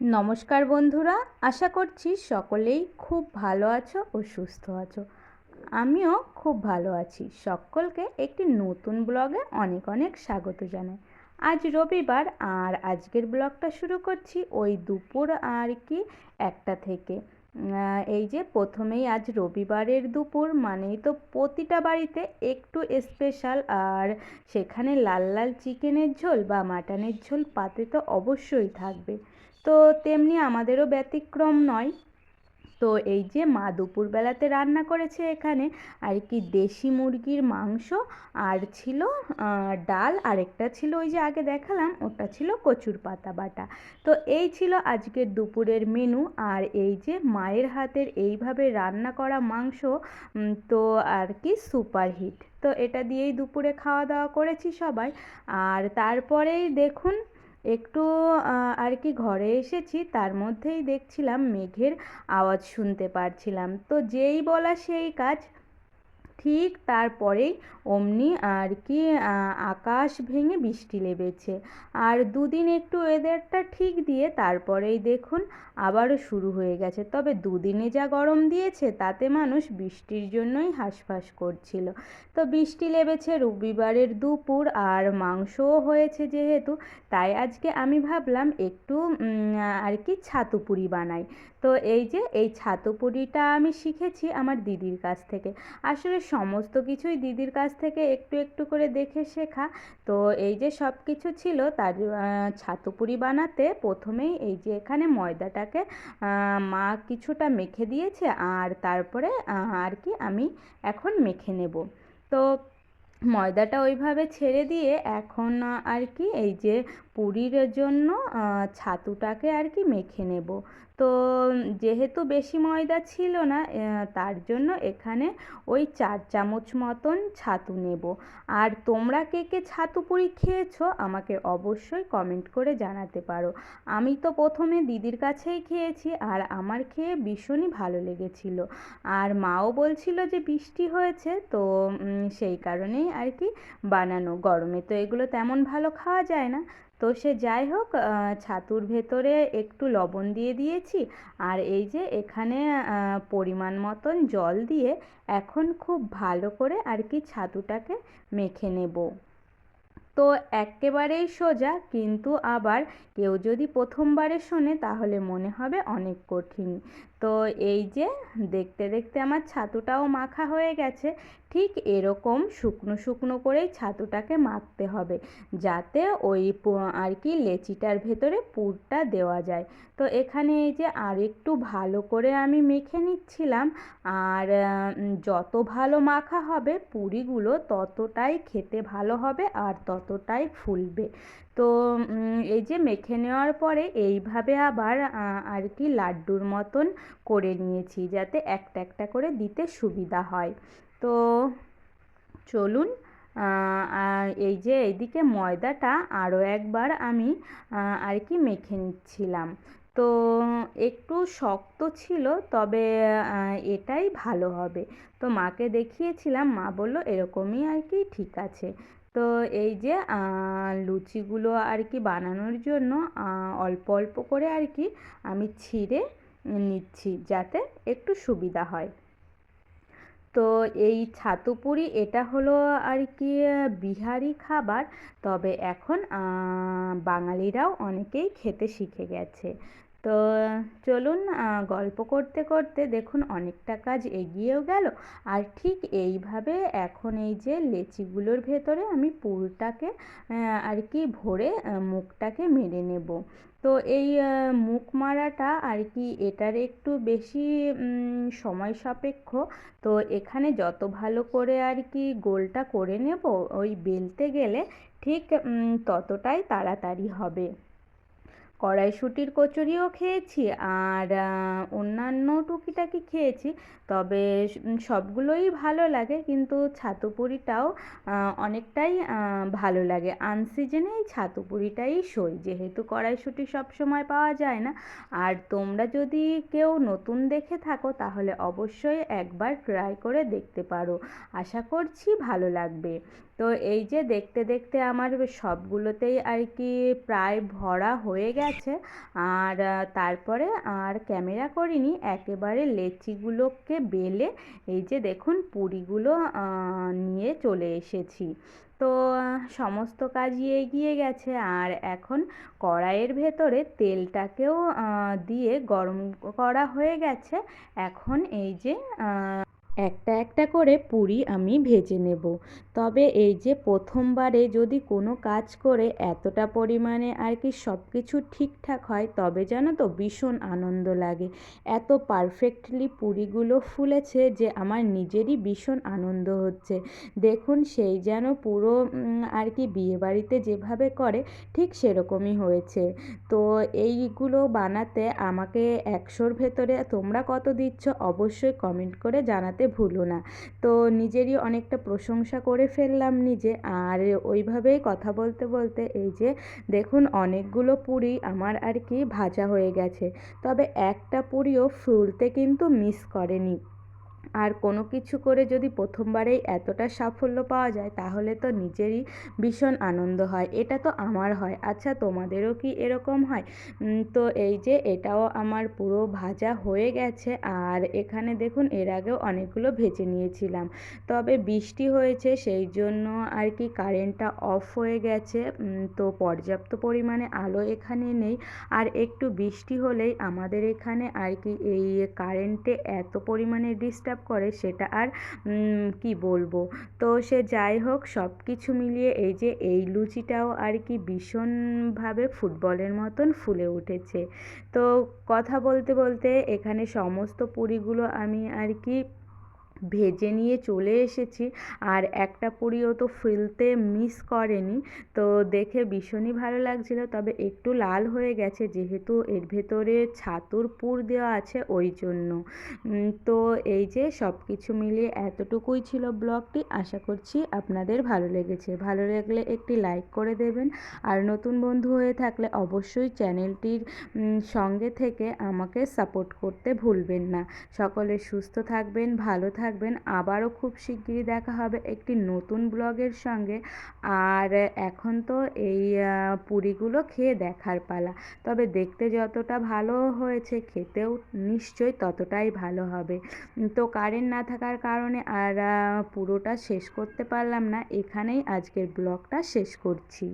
নমস্কার বন্ধুরা, আশা করছি সকলেই খুব ভালো আছো ও সুস্থ আছো। আমিও খুব ভালো আছি। সকলকে একটি নতুন ব্লগে অনেক অনেক স্বাগত জানাই। আজ রবিবার আর আজকের ব্লগটা শুরু করছি ওই দুপুর আর কি একটা থেকে। এই যে প্রথমেই আজ রবিবারের দুপুর, মানেই তো প্রতিটা বাড়িতে একটু স্পেশাল আর সেখানে লাল লাল চিকেনের ঝোল বা মাটনের ঝোল পাতে তো অবশ্যই থাকবে। তো তেমনি আমাদেরও ব্যতিক্রম নয়। তো এই যে মা দুপুরবেলাতে রান্না করেছে এখানে আর কি দেশি মুরগির মাংস, আর ছিল ডাল, আরেকটা ছিল ওই যে আগে দেখালাম, ওটা ছিল কচুর পাতা বাটা। তো এই ছিল আজকের দুপুরের মেনু আর এই যে মায়ের হাতের এইভাবে রান্না করা মাংস তো আর কি সুপার হিট তো এটা দিয়েই দুপুরে খাওয়া দাওয়া করেছি সবাই। আর তারপরেই দেখুন একটু আর কি ঘরে এসেছি, তার মধ্যেই দেখছিলাম মেঘের আওয়াজ শুনতে পারছিলাম। তো যেই বলা সেই কাজ ঠিক তারপরেই অমনি আর কি আকাশ ভেঙে বৃষ্টি লেবেছে। আর দুদিন একটু ওয়েদারটা ঠিক দিয়ে তারপরেই দেখুন আবারও শুরু হয়ে গেছে। তবে দুদিনে যা গরম দিয়েছে, তাতে মানুষ বৃষ্টির জন্যই হাঁসফাঁস করছিল। তো বৃষ্টি লেবেছে রবিবারের দুপুর আর মাংসও হয়েছে যেহেতু, তাই আজকে আমি ভাবলাম একটু আর কি ছাতু পুরি বানাই। তো এই যে, এই ছাতু পুরিটা আমি শিখেছি আমার দিদির কাছ থেকে। আসলে সমস্ত কিছুই দিদির কাছ থেকে একটু একটু করে দেখে শেখা। তো এই যে সব কিছু ছিল, তার ছাতু পুরি বানাতে প্রথমেই এই যে এখানে ময়দাটাকে মা কিছুটা মেখে দিয়েছে আর তারপরে আর কি আমি এখন মেখে নেব। তো ময়দাটা ওইভাবে ছেড়ে দিয়ে এখন আর কি এই যে পুরীর জন্য ছাতুটাকে আর কি মেখে নেব। তো যেহেতু বেশি ময়দা ছিল না তার জন্য এখানে ওই চার চামচ মতন ছাতু নেব। আর তোমরা কে কে ছাতু পুরি খেয়েছো, আমাকে অবশ্যই কমেন্ট করে জানাতে পারো। আমি তো প্রথমে দিদির কাছেই খেয়েছি, আর আমার খেয়ে ভীষণই ভালো লেগেছিল। আর মাও বলছিল যে বৃষ্টি হয়েছে, তো সেই কারণেই আর কি বানানো। গরমে তো এগুলো তেমন ভালো খাওয়া যায় না। তো সে যাই হোক ছাতুর ভেতরে একটু লবণ দিয়ে দিয়েছি। আর এই যে এখানে পরিমাণ মতন জল দিয়ে এখন খুব ভালো করে আর কি ছাতুটাকে মেখে নেব। তো একেবারেই সোজা, কিন্তু আবার কেউ যদি প্রথমবারে শোনে তাহলে মনে হবে অনেক কঠিন। তো এই যে দেখতে দেখতে আমার ছাতুটাও মাখা হয়ে গেছে। ঠিক এরকম শুকনো শুকনো করেই ছাতুটাকে মাখতে হবে যাতে ওই আর কি লেচিটার ভেতরে পুরটা দেওয়া যায়। তো এখানে এই যে আর একটু ভালো করে আমি মেখে নিচ্ছিলাম। আর যত ভালো মাখা হবে পুরিগুলো ততটাই খেতে ভালো হবে আর ততটাই ফুলবে। তো এই যে মেখে নেওয়ার পরে এইভাবে আবার আর কি লাড্ডুর মতন করে নিয়েছি যাতে একটা একটা করে দিতে সুবিধা হয়। তো চলুন এই যে এইদিকে ময়দাটা আরও একবার আমি আর কি মেখে নিচ্ছিলাম। তো একটু শক্ত ছিল, তবে এটাই ভালো হবে। তো মাকে দেখিয়েছিলাম, মা বলল, এরকমই আর কি ঠিক আছে। তো এই যে লুচিগুলো আর কি বানানোর জন্য অল্প অল্প করে আর কি আমি ছিঁড়ে নিচ্ছি যাতে একটু সুবিধা হয়। তো এই ছাতু পুরি এটা হলো আর কি বিহারি খাবার, তবে এখন বাঙালিরাও অনেকেই খেতে শিখে গেছে। তো চলুন গল্প করতে করতে দেখুন অনেকটা কাজ এগিয়েও গেল। আর ঠিক এইভাবে এখন এই যে লেচিগুলোর ভেতরে আমি পুরটাকে আর কি ভরে মুখটাকে মেরে নেব। তো এই মুখ মারাটা আর কি এটার একটু বেশি সময় সাপেক্ষ। তো এখানে যত ভালো করে আর কি গোলটা করে নেব, ওই বেলতে গেলে ঠিক ততটাই তাড়াতাড়ি হবে। কড়াইশুঁটির কচুরিও খেয়েছি আর অন্যান্য টুকিটাকি খেয়েছি। তবে সবগুলোই ভালো লাগে, কিন্তু ছাতু পুরিটাও অনেকটাই ভালো লাগে। আনসিজনে এই ছাতু পুরিটাই সই, যেহেতু কড়াইশুঁটি সবসময় পাওয়া যায় না। আর তোমরা যদি কেউ নতুন দেখে থাকো, তাহলে অবশ্যই একবার ট্রাই করে দেখতে পারো। আশা করছি ভালো লাগবে। তো এই যে দেখতে দেখতে আমার সবগুলোতেই আর কি প্রায় ভরা হয়ে গেছে। আর তারপরে আর ক্যামেরা করিনি, একেবারে লেচিগুলোকে বেলে এই যে দেখুন পুরিগুলো নিয়ে চলে এসেছি। তো সমস্ত কাজই এগিয়ে গেছে। আর এখন কড়াইয়ের ভেতরে তেলটাকেও দিয়ে গরম করা হয়ে গেছে। এখন এই যে একটা একটা করে পুরি আমি ভেজে নেব। তবে এই যে প্রথমবারে যদি কোনো কাজ করে এতটা পরিমাণে আর কি সব কিছু ঠিকঠাক হয়, তবে জানো তো ভীষণ আনন্দ লাগে। এত পারফেক্টলি পুরিগুলো ফুলেছে যে আমার নিজেরই ভীষণ আনন্দ হচ্ছে। দেখুন সেই যেন পুরো আর কি বিয়েবাড়িতে যেভাবে করে, ঠিক সেরকমই হয়েছে। তো এইগুলো বানাতে আমাকে একশোর ভেতরে তোমরা কত দিচ্ছ, অবশ্যই কমেন্ট করে জানাতে ভুলো না। তো নিজেরই অনেকটা প্রশংসা করে ফেললাম নিজে। আর ওইভাবেই কথা বলতে বলতে এই যে, দেখুন অনেকগুলো পুরি আমার আর কি ভাজা হয়ে গেছে। তবে একটা পুরিও ফুলতে কিন্তু মিস করেনি। আর কোনো কিছু করে যদি প্রথমবারেই এতটা সাফল্য পাওয়া যায়, তাহলে তো নিজেরই ভীষণ আনন্দ হয়। এটা তো আমার হয়। আচ্ছা তোমাদেরও কি এরকম হয়? তো এই যে এটাও আমার পুরো ভাজা হয়ে গেছে। আর এখানে দেখুন, এর আগেও অনেকগুলো ভেজে নিয়েছিলাম। তবে বৃষ্টি হয়েছে, সেই জন্য আর কি কারেন্টটা অফ হয়ে গেছে। তো পর্যাপ্ত পরিমাণে আলো এখানে নেই। আর একটু বৃষ্টি হলেই আমাদের এখানে আর কি এই কারেন্টে এত পরিমাণে ডিস্টার্ব করে সেটা আর কি বলব? তো সে যাই হোক সব কিছু মিলিয়ে এই যে এই লুচিটাও আর কি ভীষণভাবে ফুটবলের মতন ফুলে উঠেছে। তো কথা বলতে বলতে এখানে সমস্ত পুরীগুলো আমি আর কি ভেজে নিয়ে চলে এসেছি। আর একটা পুরিও তো ফেলতে মিস করেনি। তো দেখে ভীষণই ভালো লাগছিল। তবে একটু লাল হয়ে গেছে, যেহেতু এর ভেতরে ছাতুর পুর দেওয়া আছে ওই জন্য। তো এই যে সব কিছু মিলিয়ে এতটুকুই ছিল ব্লগটি। আশা করছি আপনাদের ভালো লেগেছে। ভালো লাগলে একটি লাইক করে দেবেন। আর নতুন বন্ধু হয়ে থাকলে অবশ্যই চ্যানেলটির সঙ্গে থেকে আমাকে সাপোর্ট করতে ভুলবেন না। সকলে সুস্থ থাকবেন, ভালো থাকবেন থাকবেন। আবারও খুব শিগগিরই দেখা হবে একটি নতুন ব্লগের সঙ্গে। আর এখন তো এই পুরিগুলো খেয়ে দেখার পালা। তবে দেখতে যতটা ভালো হয়েছে, খেতেও নিশ্চয়ই ততটাই ভালো হবে। তো কারেন্ট না থাকার কারণে আর পুরোটা শেষ করতে পারলাম না। এখানেই আজকের ব্লগটা শেষ করছি।